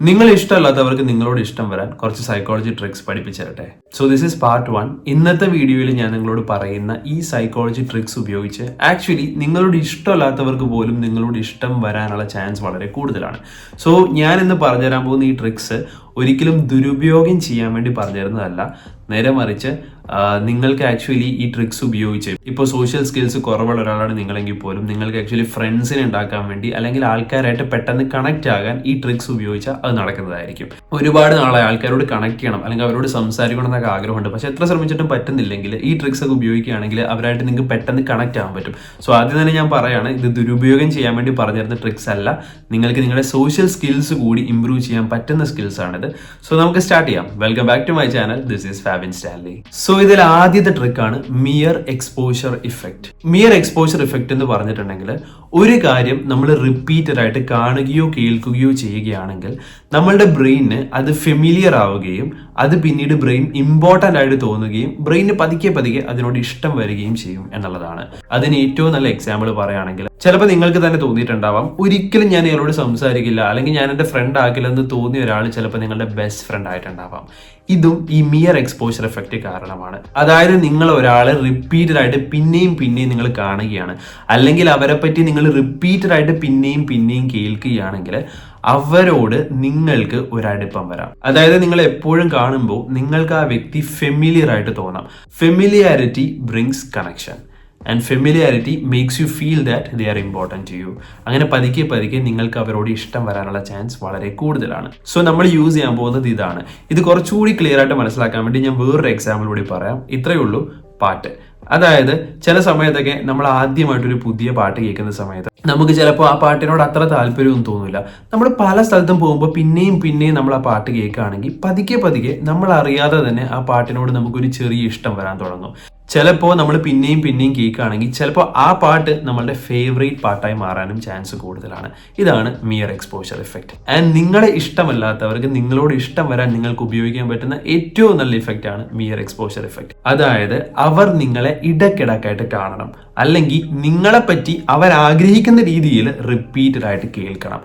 നിങ്ങൾ ഇഷ്ടമല്ലാത്തവർക്ക് നിങ്ങളോട് ഇഷ്ടം വരാൻ കുറച്ച് സൈക്കോളജി ട്രിക്സ് പഠിപ്പിച്ചു തരട്ടെ so this is part one ഇന്നത്തെ വീഡിയോയിൽ ഞാൻ നിങ്ങളോട് പറയുന്ന ഈ സൈക്കോളജി ട്രിക്സ് ഉപയോഗിച്ച് ആക്ച്വലി നിങ്ങളോട് ഇഷ്ടമല്ലാത്തവർക്ക് പോലും നിങ്ങളോട് ഇഷ്ടം വരാനുള്ള ചാൻസ് വളരെ കൂടുതലാണ്. സോ ഞാൻ ഇന്ന് പറഞ്ഞുതരാൻ പോകുന്ന ഈ ട്രിക്സ് ഒരിക്കലും ദുരുപയോഗം ചെയ്യാൻ വേണ്ടി പറഞ്ഞു തരുന്നതല്ല നേരെ മറിച്ച് നിങ്ങൾക്ക് ആക്ച്വലി ഈ ട്രിക്സ് ഉപയോഗിച്ച് ഇപ്പോൾ സോഷ്യൽ സ്കിൽസ് കുറവുള്ള ഒരാളാണ് നിങ്ങളെങ്കിൽ പോലും നിങ്ങൾക്ക് ആക്ച്വലി ഫ്രണ്ട്സിനെ ഉണ്ടാക്കാൻ വേണ്ടി അല്ലെങ്കിൽ ആൾക്കാരായിട്ട് പെട്ടെന്ന് കണക്ട് ആകാൻ ഈ ട്രിക്സ് ഉപയോഗിച്ചാൽ അത് നടക്കുന്നതായിരിക്കും. ഒരുപാട് നാളെ ആൾക്കാരോട് കണക്ട് ചെയ്യണം അല്ലെങ്കിൽ അവരോട് സംസാരിക്കണം എന്നൊക്കെ ആഗ്രഹമുണ്ട്. പക്ഷെ എത്ര ശ്രമിച്ചിട്ടും പറ്റുന്നില്ലെങ്കിൽ ഈ ട്രിക്സ് ഒക്കെ ഉപയോഗിക്കുകയാണെങ്കിൽ അവരായിട്ട് നിങ്ങൾക്ക് പെട്ടെന്ന് കണക്ട് ആകാൻ പറ്റും. സോ ആദ്യം തന്നെ ഞാൻ പറയാണ് ഇത് ദുരുപയോഗം ചെയ്യാൻ വേണ്ടി പറഞ്ഞിരുന്ന ട്രിക്സ് അല്ല. നിങ്ങൾക്ക് നിങ്ങളുടെ സോഷ്യൽ സ്കിൽസ് കൂടി ഇംപ്രൂവ് ചെയ്യാൻ പറ്റുന്ന സ്കിൽസ് ആണിത്. സോ നമുക്ക് സ്റ്റാർട്ട് ചെയ്യാം. Welcome back to my channel this is Fabin Stanley so ഇതിൽ ആദ്യത്തെ ട്രിക്കാണ് mere exposure effect mere exposure effect എന്ന് പറഞ്ഞിട്ടുണ്ടെങ്കിൽ ഒരു കാര്യം നമ്മൾ റിപ്പീറ്റഡ് ആയിട്ട് കാണുകയോ കേൾക്കുകയോ ചെയ്യുകയാണെങ്കിൽ നമ്മളുടെ ബ്രെയിനിന് അത് ഫെമിലിയർ ആവുകയും അത് പിന്നീട് ബ്രെയിൻ ഇമ്പോർട്ടന്റ് ആയിട്ട് തോന്നുകയും ബ്രെയിന് പതുക്കെ പതുക്കെ അതിനോട് ഇഷ്ടം വരികയും ചെയ്യും എന്നുള്ളതാണ്. അതിന് ഏറ്റവും നല്ല എക്സാമ്പിൾ പറയുകയാണെങ്കിൽ ചിലപ്പോൾ നിങ്ങൾക്ക് തന്നെ തോന്നിയിട്ടുണ്ടാവാം. ഒരിക്കലും ഞാൻ ഇയാളോട് സംസാരിക്കില്ല അല്ലെങ്കിൽ ഞാൻ എന്റെ ഫ്രണ്ട് ആക്കില്ല എന്ന് തോന്നിയ ഒരാൾ ചിലപ്പോൾ നിങ്ങളുടെ ബെസ്റ്റ് ഫ്രണ്ട് ആയിട്ടുണ്ടാവാം. ഇതും ഈ മിയർ എക്സ്പോഷർ എഫക്റ്റ് കാരണമാണ്. അതായത് നിങ്ങൾ ഒരാളെ റിപ്പീറ്റഡ് ആയിട്ട് പിന്നെയും പിന്നെയും നിങ്ങൾ കാണുകയാണ്. അല്ലെങ്കിൽ അവരെ പറ്റി നിങ്ങൾ റിപ്പീറ്റഡ് ആയിട്ട് പിന്നെയും പിന്നെയും കേൾക്കുകയാണെങ്കിൽ അവരോട് നിങ്ങൾക്ക് ഒരു അടുപ്പം വരാം. അതായത് നിങ്ങൾ എപ്പോഴും കാണുമ്പോൾ നിങ്ങൾക്ക് ആ വ്യക്തി ഫെമിലിയർ ആയിട്ട് തോന്നാം. Familiarity brings connection and familiarity makes you feel that they are important to you അങ്ങനെ പതുക്കെ പതുക്കെ നിങ്ങൾക്ക് അവരോട് ഇഷ്ടം വരാനുള്ള ചാൻസ് വളരെ കൂടുതലാണ്. സോ നമ്മൾ യൂസ് ചെയ്യാൻ പോകുന്നത് ഇതാണ്. ഇത് കുറച്ചുകൂടി ക്ലിയർ ആയിട്ട് മനസ്സിലാക്കാൻ വേണ്ടി ഞാൻ വേറൊരു എക്സാമ്പിൾ കൂടി പറയാം. ഇത്രയേ ഉള്ളൂ പാട്ട്. അതായത് ചില സമയത്തൊക്കെ നമ്മൾ ആദ്യമായിട്ടൊരു പുതിയ പാട്ട് കേൾക്കുന്ന സമയത്ത് നമുക്ക് ചിലപ്പോൾ ആ പാട്ടിനോട് അത്ര താല്പര്യമൊന്നും തോന്നില്ല നമ്മൾ പല സ്ഥലത്തും പോകുമ്പോൾ പിന്നെയും പിന്നെയും നമ്മൾ ആ പാട്ട് കേൾക്കുകയാണെങ്കിൽ പതുക്കെ പതുക്കെ നമ്മൾ അറിയാതെ തന്നെ ആ പാട്ടിനോട് നമുക്കൊരു ചെറിയ ഇഷ്ടം വരാൻ തുടങ്ങും. ചിലപ്പോൾ നമ്മൾ പിന്നെയും പിന്നെയും കേൾക്കുകയാണെങ്കിൽ ചിലപ്പോൾ ആ പാട്ട് നമ്മളുടെ ഫേവറേറ്റ് പാട്ടായി മാറാനും ചാൻസ് കൂടുതലാണ്. ഇതാണ് മിയർ എക്സ്പോഷർ ഇഫക്റ്റ് ആൻഡ് നിങ്ങളെ ഇഷ്ടമല്ലാത്തവർക്ക് നിങ്ങളോട് ഇഷ്ടം വരാൻ നിങ്ങൾക്ക് ഉപയോഗിക്കാൻ പറ്റുന്ന ഏറ്റവും നല്ല ഇഫക്റ്റ് ആണ് മിയർ എക്സ്പോഷർ ഇഫക്റ്റ് അതായത് അവർ നിങ്ങളെ ഇടക്കിടക്കായിട്ട് കാണണം. അല്ലെങ്കിൽ നിങ്ങളെപ്പറ്റി അവർ ആഗ്രഹിക്കുന്ന രീതിയിൽ റിപ്പീറ്റഡ് ആയിട്ട് കേൾക്കണം.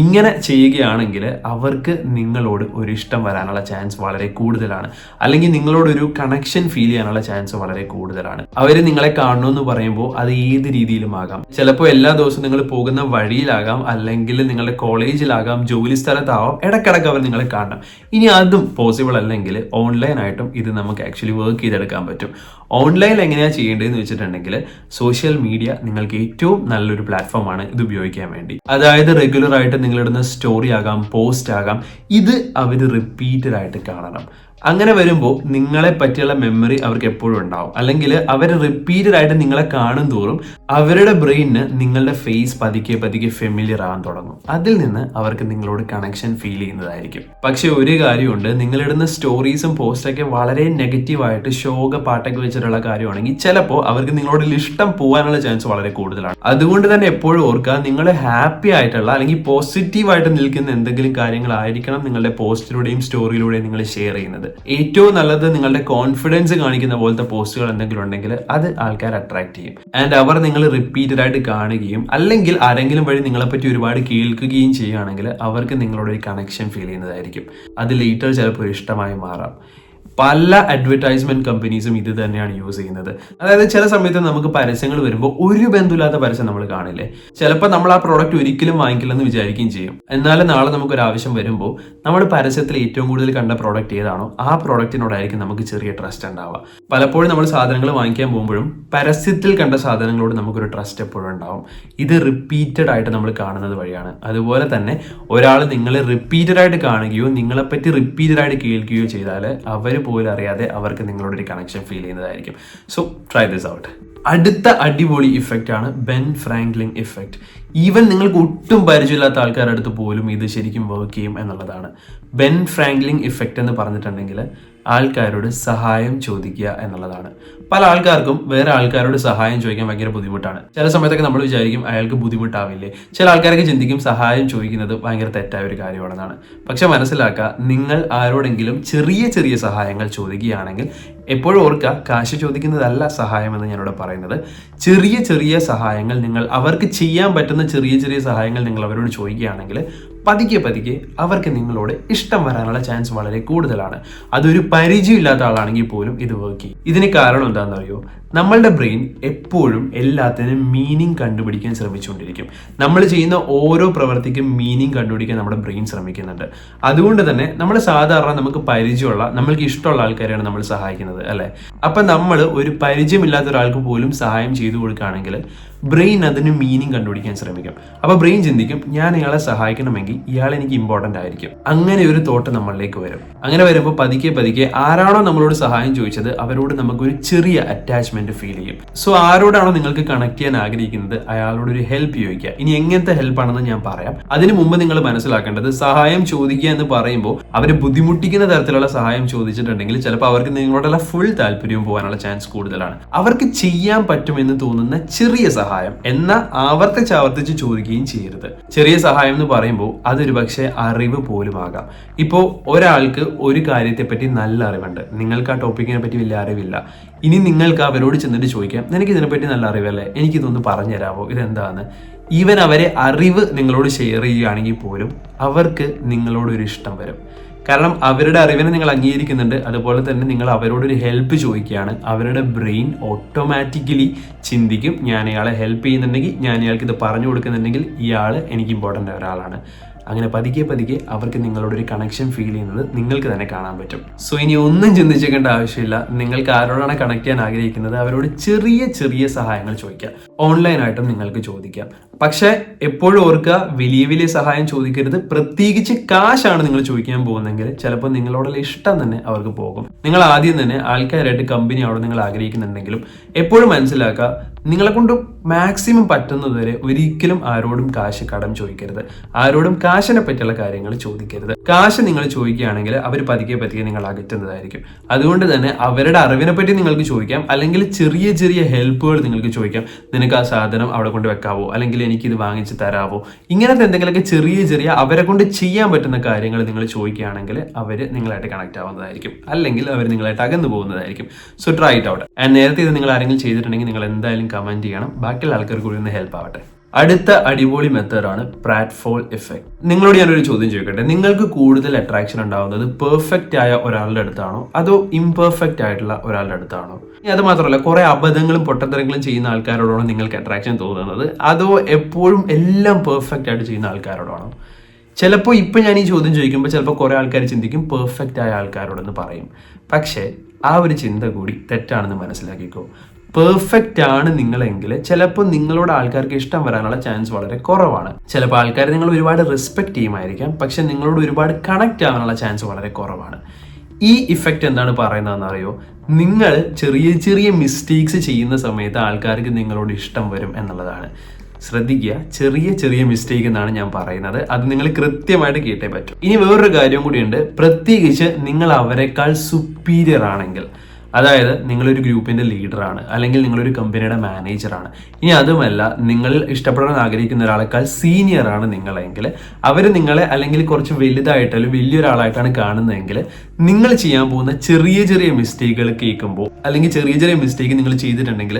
ഇങ്ങനെ ചെയ്യുകയാണെങ്കിൽ അവർക്ക് നിങ്ങളോട് ഒരു ഇഷ്ടം വരാനുള്ള ചാൻസ് വളരെ കൂടുതലാണ്. അല്ലെങ്കിൽ നിങ്ങളോടൊരു കണക്ഷൻ ഫീൽ ചെയ്യാനുള്ള ചാൻസ് വളരെ കൂടുതലാണ്. അവർ നിങ്ങളെ കാണണമെന്ന് പറയുമ്പോൾ അത് ഏത് രീതിയിലും ആകാം ചിലപ്പോൾ എല്ലാ ദിവസവും നിങ്ങൾ പോകുന്ന വഴിയിലാകാം അല്ലെങ്കിൽ നിങ്ങളുടെ കോളേജിലാകാം ജോലി സ്ഥലത്താവാം ഇടക്കിടക്ക് അവർ നിങ്ങളെ കാണണം. ഇനി അതും പോസിബിൾ അല്ലെങ്കിൽ ഓൺലൈനായിട്ടും ഇത് നമുക്ക് ആക്ച്വലി വർക്ക് ചെയ്തെടുക്കാൻ പറ്റും. ഓൺലൈനിൽ എങ്ങനെയാണ് ചെയ്യേണ്ടതെന്ന് വെച്ചിട്ടുണ്ടെങ്കിൽ സോഷ്യൽ മീഡിയ നിങ്ങൾക്ക് ഏറ്റവും നല്ലൊരു പ്ലാറ്റ്ഫോമാണ് ഇത് ഉപയോഗിക്കാൻ വേണ്ടി. അതായത് റെഗുലർ ആയിട്ട് നിങ്ങളിടുന്ന സ്റ്റോറി ആകാം പോസ്റ്റ് ആകാം ഇത് അവർ റിപ്പീറ്റഡ് ആയിട്ട് കാണണം. അങ്ങനെ വരുമ്പോൾ നിങ്ങളെ പറ്റിയുള്ള മെമ്മറി അവർക്ക് എപ്പോഴും ഉണ്ടാവും. അല്ലെങ്കിൽ അവർ റിപ്പീറ്റഡ് ആയിട്ട് നിങ്ങളെ കാണും തോറും അവരുടെ ബ്രെയിനിന് നിങ്ങളുടെ ഫേസ് പതുക്കെ പതുക്കെ ഫെമിലിയർ ആകാൻ തുടങ്ങും. അതിൽ നിന്ന് അവർക്ക് നിങ്ങളോട് കണക്ഷൻ ഫീൽ ചെയ്യുന്നതായിരിക്കും. പക്ഷെ ഒരു കാര്യമുണ്ട് നിങ്ങളിടുന്ന സ്റ്റോറീസും പോസ്റ്റൊക്കെ വളരെ നെഗറ്റീവായിട്ട് ശോക പാട്ടൊക്കെ വെച്ചിട്ടുള്ള കാര്യമാണെങ്കിൽ ചിലപ്പോൾ അവർക്ക് നിങ്ങളോട് ഇഷ്ടം പോകാനുള്ള ചാൻസ് വളരെ കൂടുതലാണ്. അതുകൊണ്ട് തന്നെ എപ്പോഴും ഓർക്കുക നിങ്ങൾ ഹാപ്പി ആയിട്ടുള്ള അല്ലെങ്കിൽ പോസിറ്റീവായിട്ട് നിൽക്കുന്ന എന്തെങ്കിലും കാര്യങ്ങളായിരിക്കണം നിങ്ങളുടെ പോസ്റ്റിലൂടെയും സ്റ്റോറിയിലൂടെയും നിങ്ങൾ ഷെയർ ചെയ്യുന്നത്. ഏറ്റവും നല്ലത് നിങ്ങളുടെ കോൺഫിഡൻസ് കാണിക്കുന്ന പോലത്തെ പോസ്റ്റുകൾ എന്തെങ്കിലും ഉണ്ടെങ്കിൽ അത് ആൾക്കാർ അട്രാക്ട് ചെയ്യും. ആൻഡ് അവർ നിങ്ങൾ റിപ്പീറ്റഡ് ആയിട്ട് കാണുകയും അല്ലെങ്കിൽ ആരെങ്കിലും വഴി നിങ്ങളെപ്പറ്റി ഒരുപാട് കേൾക്കുകയും ചെയ്യുകയാണെങ്കിൽ അവർക്ക് നിങ്ങളോട് ഒരു കണക്ഷൻ ഫീൽ ചെയ്യുന്നതായിരിക്കും. അത് ലീറ്റർ ചിലപ്പോൾ ഇഷ്ടമായി മാറാം. പല അഡ്വർടൈസ്മെന്റ് കമ്പനീസും ഇത് തന്നെയാണ് യൂസ് ചെയ്യുന്നത്. അതായത് ചില സമയത്ത് നമുക്ക് പരസ്യങ്ങൾ വരുമ്പോൾ ഒരു ബന്ധമില്ലാത്ത പരസ്യം നമ്മൾ കാണില്ലേ? ചിലപ്പോൾ നമ്മൾ ആ പ്രോഡക്റ്റ് ഒരിക്കലും വാങ്ങിക്കില്ലെന്ന് വിചാരിക്കുകയും ചെയ്യും. എന്നാലും നാളെ നമുക്ക് ഒരു ആവശ്യം വരുമ്പോൾ നമ്മൾ പരസ്യത്തിൽ ഏറ്റവും കൂടുതൽ കണ്ട പ്രോഡക്റ്റ് ഏതാണോ ആ പ്രോഡക്റ്റിനോടായിരിക്കും നമുക്ക് ചെറിയ ട്രസ്റ്റ് ഉണ്ടാവുക. പലപ്പോഴും നമ്മൾ സാധനങ്ങൾ വാങ്ങിക്കാൻ പോകുമ്പോഴും പരസ്യത്തിൽ കണ്ട സാധനങ്ങളോട് നമുക്കൊരു ട്രസ്റ്റ് എപ്പോഴും ഉണ്ടാവും. ഇത് റിപ്പീറ്റഡ് ആയിട്ട് നമ്മൾ കാണുന്നത് വഴിയാണ്. അതുപോലെ തന്നെ ഒരാൾ നിങ്ങളെ റിപ്പീറ്റഡ് ആയിട്ട് കാണുകയോ നിങ്ങളെപ്പറ്റി റിപ്പീറ്റഡ് ആയിട്ട് കേൾക്കുകയോ ചെയ്താൽ അവർ പോലും അറിയാതെ അവർക്ക് നിങ്ങളോട് ഒരു കണക്ഷൻ ഫീൽ ചെയ്യുന്നതായിരിക്കും. സോ ട്രൈ ദിസ് ഔട്ട് അടുത്ത അടിപൊളി ഇഫക്റ്റ് ആണ് ബെൻ ഫ്രാങ്ക്ലിൻ ഇഫക്റ്റ് ഈവൻ നിങ്ങൾക്ക് ഒട്ടും പരിചയമില്ലാത്ത ആൾക്കാരുടെ അടുത്ത് പോലും ഇത് ശരിക്കും വർക്ക് ചെയ്യും എന്നുള്ളതാണ്. ബെൻ ഫ്രാങ്ക്ലിൻ ഇഫക്റ്റ് എന്ന് പറഞ്ഞിട്ടുണ്ടെങ്കിൽ ആൾക്കാരോട് സഹായം ചോദിക്കുക എന്നുള്ളതാണ്. പല ആൾക്കാർക്കും വേറെ ആൾക്കാരോട് സഹായം ചോദിക്കാൻ ഭയങ്കര ബുദ്ധിമുട്ടാണ്. ചില സമയത്തൊക്കെ നമ്മൾ വിചാരിക്കും അയാൾക്ക് ബുദ്ധിമുട്ടാവില്ലേ. ചില ആൾക്കാരൊക്കെ ചിന്തിക്കും സഹായം ചോദിക്കുന്നത് ഭയങ്കര തെറ്റായ ഒരു കാര്യമാണെന്നാണ്. പക്ഷെ മനസ്സിലാക്കുക നിങ്ങൾ ആരോടെങ്കിലും ചെറിയ ചെറിയ സഹായങ്ങൾ ചോദിക്കുകയാണെങ്കിൽ എപ്പോഴും ഓർക്കുക കാശ് ചോദിക്കുന്നതല്ല സഹായം എന്ന് ഞാനിവിടെ പറയുന്നത്. ചെറിയ ചെറിയ സഹായങ്ങൾ നിങ്ങൾ അവർക്ക് ചെയ്യാൻ പറ്റുന്ന ചെറിയ ചെറിയ സഹായങ്ങൾ നിങ്ങൾ അവരോട് ചോദിക്കുകയാണെങ്കിൽ പതുക്കെ പതുക്കെ അവർക്ക് നിങ്ങളോട് ഇഷ്ടം വരാനുള്ള ചാൻസ് വളരെ കൂടുതലാണ്. അതൊരു പരിചയമില്ലാത്ത ആളാണെങ്കിൽ പോലും ഇത് വർക്ക് ചെയ്യും. ഇതിന് കാരണം എന്താണെന്ന് അറിയോ നമ്മളുടെ ബ്രെയിൻ എപ്പോഴും എല്ലാത്തിനും മീനിങ് കണ്ടുപിടിക്കാൻ ശ്രമിച്ചുകൊണ്ടിരിക്കും. നമ്മൾ ചെയ്യുന്ന ഓരോ പ്രവൃത്തിക്കും മീനിങ് കണ്ടുപിടിക്കാൻ നമ്മുടെ ബ്രെയിൻ ശ്രമിക്കുന്നുണ്ട്. അതുകൊണ്ട് തന്നെ നമ്മൾ സാധാരണ നമുക്ക് പരിചയമുള്ള നമ്മൾക്ക് ഇഷ്ടമുള്ള ആൾക്കാരെയാണ് നമ്മൾ സഹായിക്കുന്നത് അല്ലെ? അപ്പം നമ്മൾ ഒരു പരിചയമില്ലാത്ത ഒരാൾക്ക് പോലും സഹായം ചെയ്തു കൊടുക്കുകയാണെങ്കിൽ ബ്രെയിൻ അതിന് മീനിങ് കണ്ടുപിടിക്കാൻ ശ്രമിക്കും. അപ്പൊ ബ്രെയിൻ ചിന്തിക്കും ഞാൻ ഇയാളെ സഹായിക്കണമെങ്കിൽ ഇയാൾ എനിക്ക് ഇമ്പോർട്ടന്റ് ആയിരിക്കും. അങ്ങനെ ഒരു തോട്ട് നമ്മളിലേക്ക് വരും. അങ്ങനെ വരുമ്പോൾ പതുക്കെ പതുക്കെ ആരാണോ നമ്മളോട് സഹായം ചോദിച്ചത് അവരോട് നമുക്കൊരു ചെറിയ അറ്റാച്ച്മെന്റ് ഫീൽ ചെയ്യും. സോ ആരോടാണോ നിങ്ങൾക്ക് കണക്ട് ചെയ്യാൻ ആഗ്രഹിക്കുന്നത് അയാളോട് ഒരു ഹെൽപ്പ് ചോദിക്കുക. ഇനി എങ്ങനത്തെ ഹെൽപ്പ് ആണെന്ന് ഞാൻ പറയാം. അതിന് മുമ്പ് നിങ്ങൾ മനസ്സിലാക്കേണ്ടത് സഹായം ചോദിക്കുക എന്ന് പറയുമ്പോൾ അവരെ ബുദ്ധിമുട്ടിക്കുന്ന തരത്തിലുള്ള സഹായം ചോദിച്ചിട്ടുണ്ടെങ്കിൽ ചിലപ്പോൾ അവർക്ക് നിങ്ങളോടുള്ള ഫുൾ താല്പര്യവും പോകാനുള്ള ചാൻസ് കൂടുതലാണ്. അവർക്ക് ചെയ്യാൻ പറ്റുമെന്ന് തോന്നുന്ന ചെറിയ സഹായം എന്നാൽ ആവർത്തിച്ച് ആവർത്തിച്ച് ചോദിക്കുകയും ചെയ്യരുത്. ചെറിയ സഹായം എന്ന് പറയുമ്പോൾ അതൊരു പക്ഷേ അറിവ് പോലും ആകാം. ഇപ്പോൾ ഒരാൾക്ക് ഒരു കാര്യത്തെപ്പറ്റി നല്ല അറിവുണ്ട്. നിങ്ങൾക്ക് ആ ടോപ്പിക്കിനെ പറ്റി വലിയ അറിവില്ല. ഇനി നിങ്ങൾക്ക് അവരോട് ചെന്നിട്ട് ചോദിക്കാം നിനക്ക് ഇതിനെപ്പറ്റി നല്ല അറിവല്ലേ? എനിക്കിതൊന്ന് പറഞ്ഞു തരാമോ? ഇതെന്താന്ന്? ഈവൻ അവരെ അറിവ് നിങ്ങളോട് ഷെയർ ചെയ്യുകയാണെങ്കിൽ പോലും അവർക്ക് നിങ്ങളോട് ഒരു ഇഷ്ടം വരും. കാരണം അവരുടെ അറിവിനെ നിങ്ങൾ അംഗീകരിക്കുന്നുണ്ട്. അതുപോലെ തന്നെ നിങ്ങൾ അവരോടൊരു ഹെൽപ്പ് ചോദിക്കുകയാണ്. അവരുടെ ബ്രെയിൻ ഓട്ടോമാറ്റിക്കലി ചിന്തിക്കും. ഞാൻ ഇയാളെ ഹെൽപ്പ് ചെയ്യുന്നുണ്ടെങ്കിൽ ഞാൻ ഇയാൾക്ക് ഇത് പറഞ്ഞു കൊടുക്കുന്നുണ്ടെങ്കിൽ ഇയാൾ എനിക്ക് ഇമ്പോർട്ടന്റ് ഒരാളാണ്. അങ്ങനെ പതുക്കെ പതുക്കെ അവർക്ക് നിങ്ങളോട് ഒരു കണക്ഷൻ ഫീൽ ചെയ്യുന്നത് നിങ്ങൾക്ക് തന്നെ കാണാൻ പറ്റും. സോ ഇനി ഒന്നും ചിന്തിച്ചേക്കേണ്ട ആവശ്യമില്ല. നിങ്ങൾക്ക് ആരോടാണ് കണക്ട് ചെയ്യാൻ ആഗ്രഹിക്കുന്നത്? അവരോട് ചെറിയ ചെറിയ സഹായങ്ങൾ ചോദിക്കാം. ഓൺലൈനായിട്ടും നിങ്ങൾക്ക് ചോദിക്കാം. പക്ഷേ എപ്പോഴും ഓർക്കുക വലിയ വലിയ സഹായം ചോദിക്കരുത്. പ്രത്യേകിച്ച് കാശാണ് നിങ്ങൾ ചോദിക്കാൻ പോകുന്നതെങ്കിൽ ചിലപ്പോൾ നിങ്ങളോടുള്ള ഇഷ്ടം തന്നെ അവർക്ക് പോകും. നിങ്ങൾ ആദ്യം തന്നെ ആൾക്കാരായിട്ട് കമ്പനി അവിടെ നിങ്ങൾ ആഗ്രഹിക്കുന്നുണ്ടെങ്കിലും എപ്പോഴും മനസ്സിലാക്കുക നിങ്ങളെ കൊണ്ട് മാക്സിമം പറ്റുന്നതുവരെ ഒരിക്കലും ആരോടും കാശ് കടം ചോദിക്കരുത്. ആരോടും കാശിനെ പറ്റിയുള്ള കാര്യങ്ങൾ ചോദിക്കരുത്. കാശ് നിങ്ങൾ ചോദിക്കുകയാണെങ്കിൽ അവർ പതുക്കെ പതുക്കെ നിങ്ങൾ അകറ്റുന്നതായിരിക്കും. അതുകൊണ്ട് തന്നെ അവരുടെ അറിവിനെ പറ്റി നിങ്ങൾക്ക് ചോദിക്കാം. അല്ലെങ്കിൽ ചെറിയ ചെറിയ ഹെൽപ്പുകൾ നിങ്ങൾക്ക് ചോദിക്കാം. നിനക്ക് ആ സാധനം അവിടെ കൊണ്ട് വെക്കാവോ? അല്ലെങ്കിൽ എനിക്ക് ഇത് വാങ്ങിച്ച് തരാവോ? ഇങ്ങനത്തെ എന്തെങ്കിലുമൊക്കെ ചെറിയ ചെറിയ അവരെ കൊണ്ട് ചെയ്യാൻ പറ്റുന്ന കാര്യങ്ങൾ നിങ്ങൾ ചോദിക്കുകയാണെങ്കിൽ അവർ നിങ്ങളായിട്ട് കണക്ട് ആവുന്നതായിരിക്കും. അല്ലെങ്കിൽ അവർ നിങ്ങളായിട്ട് അകന്നു പോകുന്നതായിരിക്കും. So try it out and നേരത്തെ ഇത് നിങ്ങൾ ആരെങ്കിലും ചെയ്തിട്ടുണ്ടെങ്കിൽ നിങ്ങൾ എന്തായാലും കമന്റ് ചെയ്യണം. ബാക്കിയുള്ള ആൾക്കാർ കൂടി ഒന്ന് ഹെൽപ്പ് ആവട്ടെ. അടുത്ത അടിപൊളി മെത്തേഡാണ് പ്രാറ്റ്ഫോൾ എഫക്ട് നിങ്ങളോട് ഞാനൊരു ചോദ്യം ചോദിക്കട്ടെ? നിങ്ങൾക്ക് കൂടുതൽ അട്രാക്ഷൻ ഉണ്ടാവുന്നത് പെർഫെക്റ്റ് ആയ ഒരാളുടെ അടുത്താണോ? അതോ ഇംപെർഫെക്റ്റ് ആയിട്ടുള്ള ഒരാളുടെ അടുത്താണോ? ഇനി അത് മാത്രമല്ല കുറെ അബദ്ധങ്ങളും പൊട്ടത്തരങ്ങളും ചെയ്യുന്ന ആൾക്കാരോടാണോ നിങ്ങൾക്ക് അട്രാക്ഷൻ തോന്നുന്നത്? അതോ എപ്പോഴും എല്ലാം പെർഫെക്റ്റ് ആയിട്ട് ചെയ്യുന്ന ആൾക്കാരോടാണോ? ചിലപ്പോൾ ഇപ്പം ഞാൻ ഈ ചോദ്യം ചോദിക്കുമ്പോൾ ചിലപ്പോൾ കുറേ ആൾക്കാർ ചിന്തിക്കും പെർഫെക്റ്റ് ആയ ആൾക്കാരോടെന്ന് പറയും. പക്ഷേ ആ ഒരു ചിന്ത കൂടി തെറ്റാണെന്ന് മനസ്സിലാക്കിക്കോ. പെർഫെക്റ്റ് ആണ് നിങ്ങളെങ്കിൽ ചിലപ്പോൾ നിങ്ങളോട് ആൾക്കാർക്ക് ഇഷ്ടം വരാനുള്ള ചാൻസ് വളരെ കുറവാണ്. ചിലപ്പോൾ ആൾക്കാർ നിങ്ങൾ ഒരുപാട് റെസ്പെക്ട് ചെയ്യുമായിരിക്കാം പക്ഷെ നിങ്ങളോട് ഒരുപാട് കണക്ട് ആവാനുള്ള ചാൻസ് വളരെ കുറവാണ്. ഈ ഇഫക്റ്റ് എന്താണ് പറയുന്നതെന്ന് അറിയോ? നിങ്ങൾ ചെറിയ ചെറിയ മിസ്റ്റേക്സ് ചെയ്യുന്ന സമയത്ത് ആൾക്കാർക്ക് നിങ്ങളോട് ഇഷ്ടം വരും എന്നുള്ളതാണ്. ശ്രദ്ധിക്കുക ചെറിയ ചെറിയ മിസ്റ്റേക്ക് എന്നാണ് ഞാൻ പറയുന്നത്. അത് നിങ്ങൾ കൃത്യമായിട്ട് കേട്ടേ പറ്റും. ഇനി വേറൊരു കാര്യം കൂടിയുണ്ട്. പ്രത്യേകിച്ച് നിങ്ങൾ അവരെക്കാൾ സുപ്പീരിയർ ആണെങ്കിൽ. അതായത് നിങ്ങളൊരു ഗ്രൂപ്പിന്റെ ലീഡറാണ് അല്ലെങ്കിൽ നിങ്ങളൊരു കമ്പനിയുടെ മാനേജറാണ്. ഇനി അതുമല്ല നിങ്ങൾ ഇഷ്ടപ്പെടാൻ ആഗ്രഹിക്കുന്ന ഒരാളെക്കാൾ സീനിയർ ആണ് നിങ്ങളെങ്കിൽ. അവർ നിങ്ങളെ അല്ലെങ്കിൽ കുറച്ച് വലുതായിട്ട് അല്ലെങ്കിൽ വലിയൊരാളായിട്ടാണ് കാണുന്നതെങ്കിൽ നിങ്ങൾ ചെയ്യാൻ പോകുന്ന ചെറിയ ചെറിയ മിസ്റ്റേക്കുകൾ കേൾക്കുമ്പോൾ അല്ലെങ്കിൽ ചെറിയ ചെറിയ മിസ്റ്റേക്ക് നിങ്ങൾ ചെയ്തിട്ടുണ്ടെങ്കിൽ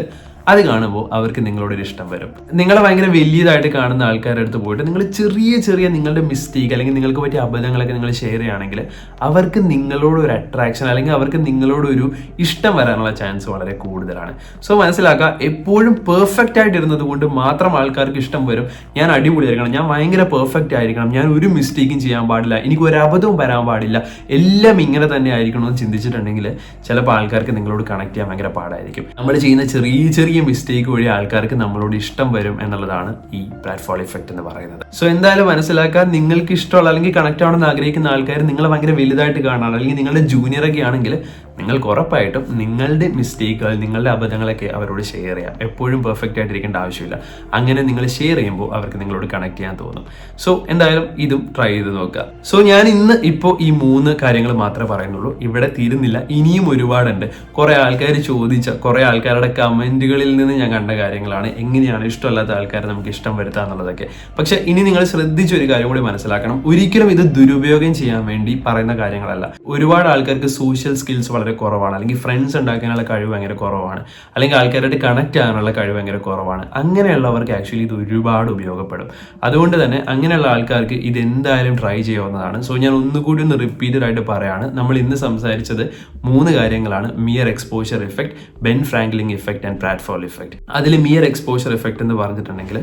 അത് കാണുമ്പോൾ അവർക്ക് നിങ്ങളോട് ഒരു ഇഷ്ടം വരും. നിങ്ങളെ ഭയങ്കര വലിയതായിട്ട് കാണുന്ന ആൾക്കാരുടെ അടുത്ത് പോയിട്ട് നിങ്ങൾ ചെറിയ ചെറിയ നിങ്ങളുടെ മിസ്റ്റേക്ക് അല്ലെങ്കിൽ നിങ്ങൾക്ക് പറ്റിയ അബദ്ധങ്ങളൊക്കെ നിങ്ങൾ ഷെയർ ചെയ്യുകയാണെങ്കിൽ അവർക്ക് നിങ്ങളോട് ഒരു അട്രാക്ഷൻ അല്ലെങ്കിൽ അവർക്ക് നിങ്ങളോടൊരു ഇഷ്ടം വരാനുള്ള ചാൻസ് വളരെ കൂടുതലാണ്. സോ മനസ്സിലാക്കുക എപ്പോഴും പെർഫെക്റ്റ് ആയിട്ട് ഇരുന്നത് കൊണ്ട് മാത്രം ആൾക്കാർക്ക് ഇഷ്ടം വരും. ഞാൻ അടിപൊളിയായിരിക്കണം ഞാൻ ഭയങ്കര പെർഫെക്റ്റ് ആയിരിക്കണം. ഞാൻ ഒരു മിസ്റ്റേക്കും ചെയ്യാൻ പാടില്ല. എനിക്ക് ഒരു അബദ്ധവും വരാൻ പാടില്ല. എല്ലാം ഇങ്ങനെ തന്നെ ആയിരിക്കണം എന്ന് ചിന്തിച്ചിട്ടുണ്ടെങ്കിൽ ചിലപ്പോൾ ആൾക്കാർക്ക് നിങ്ങളോട് കണക്ട് ചെയ്യാൻ ഭയങ്കര പാടായിരിക്കും. നമ്മൾ ചെയ്യുന്ന ചെറിയ ചെറിയ മിസ്റ്റേക്ക് വഴി ആൾക്കാർക്ക് നമ്മളോട് ഇഷ്ടം വരും എന്നുള്ളതാണ് ഈ പ്ലാറ്റ്ഫോം ഇഫക്റ്റ് എന്ന് പറയുന്നത്. സോ എന്തായാലും മനസ്സിലാക്കാൻ നിങ്ങൾക്ക് ഇഷ്ടമുള്ള അല്ലെങ്കിൽ കണക്ട് ആവണമെന്ന് ആഗ്രഹിക്കുന്ന ആൾക്കാർ നിങ്ങളെ ഭയങ്കര വലുതായിട്ട് കാണാൻ അല്ലെങ്കിൽ നിങ്ങളുടെ ജൂനിയർ ഒക്കെ ആണെങ്കിൽ നിങ്ങൾക്ക് ഉറപ്പായിട്ടും നിങ്ങളുടെ മിസ്റ്റേക്കുകൾ നിങ്ങളുടെ അബദ്ധങ്ങളൊക്കെ അവരോട് ഷെയർ ചെയ്യാം. എപ്പോഴും പെർഫെക്റ്റ് ആയിട്ടിരിക്കേണ്ട ആവശ്യമില്ല. അങ്ങനെ നിങ്ങൾ ഷെയർ ചെയ്യുമ്പോൾ അവർക്ക് നിങ്ങളോട് കണക്ട് ചെയ്യാൻ തോന്നും. സോ എന്തായാലും ഇതും ട്രൈ ചെയ്ത് നോക്കുക. സോ ഞാൻ ഇന്ന് ഇപ്പോൾ ഈ മൂന്ന് കാര്യങ്ങൾ മാത്രമേ പറയുന്നുള്ളൂ. ഇവിടെ തീരുന്നില്ല. ഇനിയും ഒരുപാടുണ്ട്. കുറെ ആൾക്കാർ ചോദിച്ച കുറെ ആൾക്കാരുടെ കമന്റുകളിൽ നിങ്ങളിൽ നിന്ന് ഞാൻ കണ്ട കാര്യങ്ങളാണ്. എങ്ങനെയാണ് ഇഷ്ടമല്ലാത്ത ആൾക്കാരെ നമുക്ക് ഇഷ്ടം വരുത്തുക എന്നുള്ളതൊക്കെ. പക്ഷെ ഇനി നിങ്ങൾ ശ്രദ്ധിച്ച ഒരു കാര്യം കൂടി മനസ്സിലാക്കണം. ഒരിക്കലും ഇത് ദുരുപയോഗം ചെയ്യാൻ വേണ്ടി പറയുന്ന കാര്യങ്ങളല്ല. ഒരുപാട് ആൾക്കാർക്ക് സോഷ്യൽ സ്കിൽസ് വളരെ കുറവാണ്. അല്ലെങ്കിൽ ഫ്രണ്ട്സ് ഉണ്ടാക്കാനുള്ള കഴിവ് ഭയങ്കര കുറവാണ്. അല്ലെങ്കിൽ ആൾക്കാരായിട്ട് കണക്ട് ആകാനുള്ള കഴിവ് ഭയങ്കര കുറവാണ്. അങ്ങനെയുള്ളവർക്ക് ആക്ച്വലി ഇത് ഒരുപാട് ഉപയോഗപ്പെടും. അതുകൊണ്ട് തന്നെ അങ്ങനെയുള്ള ആൾക്കാർക്ക് ഇത് എന്തായാലും ട്രൈ ചെയ്യാവുന്നതാണ്. സോ ഞാൻ ഒന്നുകൂടി ഒന്ന് റിപ്പീറ്റഡ് ആയിട്ട് പറയാണ്. നമ്മൾ ഇന്ന് സംസാരിച്ചത് മൂന്ന് കാര്യങ്ങളാണ്. Mere exposure effect Ben Franklin effect and pratfall effect അതിൽ മിയർ എക്സ്പോഷർ ഇഫക്റ്റ് എന്ന് പറഞ്ഞിട്ടുണ്ടെങ്കിൽ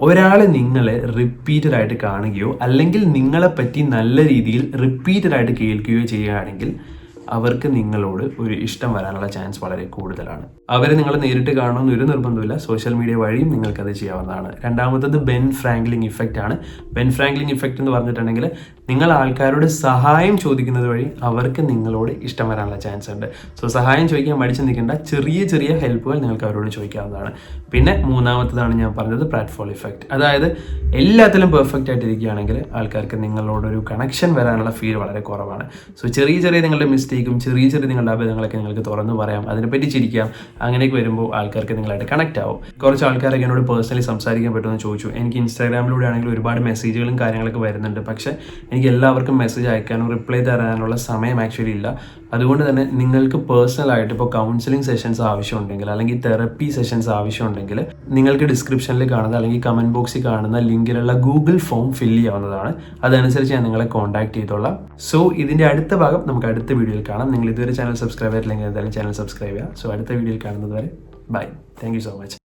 ഒരാൾ നിങ്ങളെ റിപ്പീറ്റഡ് ആയിട്ട് കാണുകയോ അല്ലെങ്കിൽ നിങ്ങളെ പറ്റി നല്ല രീതിയിൽ റിപ്പീറ്റഡ് ആയിട്ട് കേൾക്കുകയോ ചെയ്യുകയാണെങ്കിൽ അവർക്ക് നിങ്ങളോട് ഒരു ഇഷ്ടം വരാനുള്ള ചാൻസ് വളരെ കൂടുതലാണ്. അവരെ നിങ്ങൾ നേരിട്ട് കാണണമെന്ന് ഒരു നിർബന്ധമില്ല സോഷ്യൽ മീഡിയ വഴിയും നിങ്ങൾക്കത് ചെയ്യാവുന്നതാണ്. രണ്ടാമത്തത് ബെൻ ഫ്രാങ്ക്ലിംഗ് ഇഫക്റ്റ് ആണ്. ബെൻ ഫ്രാങ്ക്ലിംഗ് ഇഫക്റ്റ് എന്ന് പറഞ്ഞിട്ടുണ്ടെങ്കിൽ നിങ്ങൾ ആൾക്കാരോട് സഹായം ചോദിക്കുന്നത് വഴി അവർക്ക് നിങ്ങളോട് ഇഷ്ടം വരാനുള്ള ചാൻസ് ഉണ്ട്. സോ സഹായം ചോദിക്കാൻ മടിച്ചു നിൽക്കേണ്ട ചെറിയ ചെറിയ ഹെൽപ്പുകൾ നിങ്ങൾക്ക് അവരോട് ചോദിക്കാവുന്നതാണ്. പിന്നെ മൂന്നാമത്തതാണ് ഞാൻ പറഞ്ഞത് പ്ലാറ്റ്ഫോൾ ഇഫക്റ്റ് അതായത് എല്ലാത്തിലും പെർഫെക്റ്റ് ആയിട്ട് ഇരിക്കുകയാണെങ്കിൽ ആൾക്കാർക്ക് നിങ്ങളോടൊരു കണക്ഷൻ വരാനുള്ള ഫീൽ വളരെ കുറവാണ്. സോ ചെറിയ ചെറിയ നിങ്ങളുടെ മിസ്റ്റേക്കും ചെറിയ ചെറിയ നിങ്ങളുടെ അബദ്ധങ്ങളൊക്കെ നിങ്ങൾക്ക് തുറന്നു പറയാം. അതിനെപ്പറ്റി ചിരിക്കാം. അങ്ങനെയൊക്കെ വരുമ്പോൾ ആൾക്കാർക്ക് നിങ്ങളായിട്ട് കണക്ട് ആവും. കുറച്ച് ആൾക്കാരൊക്കെ എന്നോട് പേഴ്സണലി സംസാരിക്കാൻ പറ്റുമെന്ന് ചോദിച്ചു. എനിക്ക് ഇൻസ്റ്റാഗ്രാമിലൂടെ ആണെങ്കിൽ ഒരുപാട് മെസ്സേജുകളും കാര്യങ്ങളൊക്കെ വരുന്നുണ്ട്. പക്ഷേ എനിക്ക് എല്ലാവർക്കും മെസ്സേജ് അയക്കാനും റിപ്ലൈ തരാനുള്ള സമയം ആക്ച്വലി ഇല്ല. അതുകൊണ്ട് തന്നെ നിങ്ങൾക്ക് പേഴ്സണലായിട്ട് ഇപ്പോൾ കൗൺസിലിംഗ് സെഷൻസ് ആവശ്യമുണ്ടെങ്കിൽ അല്ലെങ്കിൽ തെറപ്പി സെഷൻസ് ആവശ്യമുണ്ടെങ്കിൽ നിങ്ങൾക്ക് ഡിസ്ക്രിപ്ഷനിൽ കാണുന്ന അല്ലെങ്കിൽ കമന്റ് ബോക്സിൽ കാണുന്ന ലിങ്കിലുള്ള ഗൂഗിൾ ഫോം ഫില്ല് ചെയ്യാവുന്നതാണ്. അതനുസരിച്ച് ഞാൻ നിങ്ങളെ കോൺടാക്ട് ചെയ്തോളാം. സോ ഇതിന്റെ അടുത്ത ഭാഗം നമുക്ക് അടുത്ത വീഡിയോയിൽ കാണാം. നിങ്ങൾ ഇതുവരെ ചാനൽ സബ്സ്ക്രൈബ് ചെയ്തില്ലെങ്കിൽ എന്തായാലും ചാനൽ സബ്സ്ക്രൈബ് ചെയ്യുക. സോ അടുത്ത വീഡിയോയിൽ കാണുന്നത് വരെ ബൈ താങ്ക് സോ മച്ച്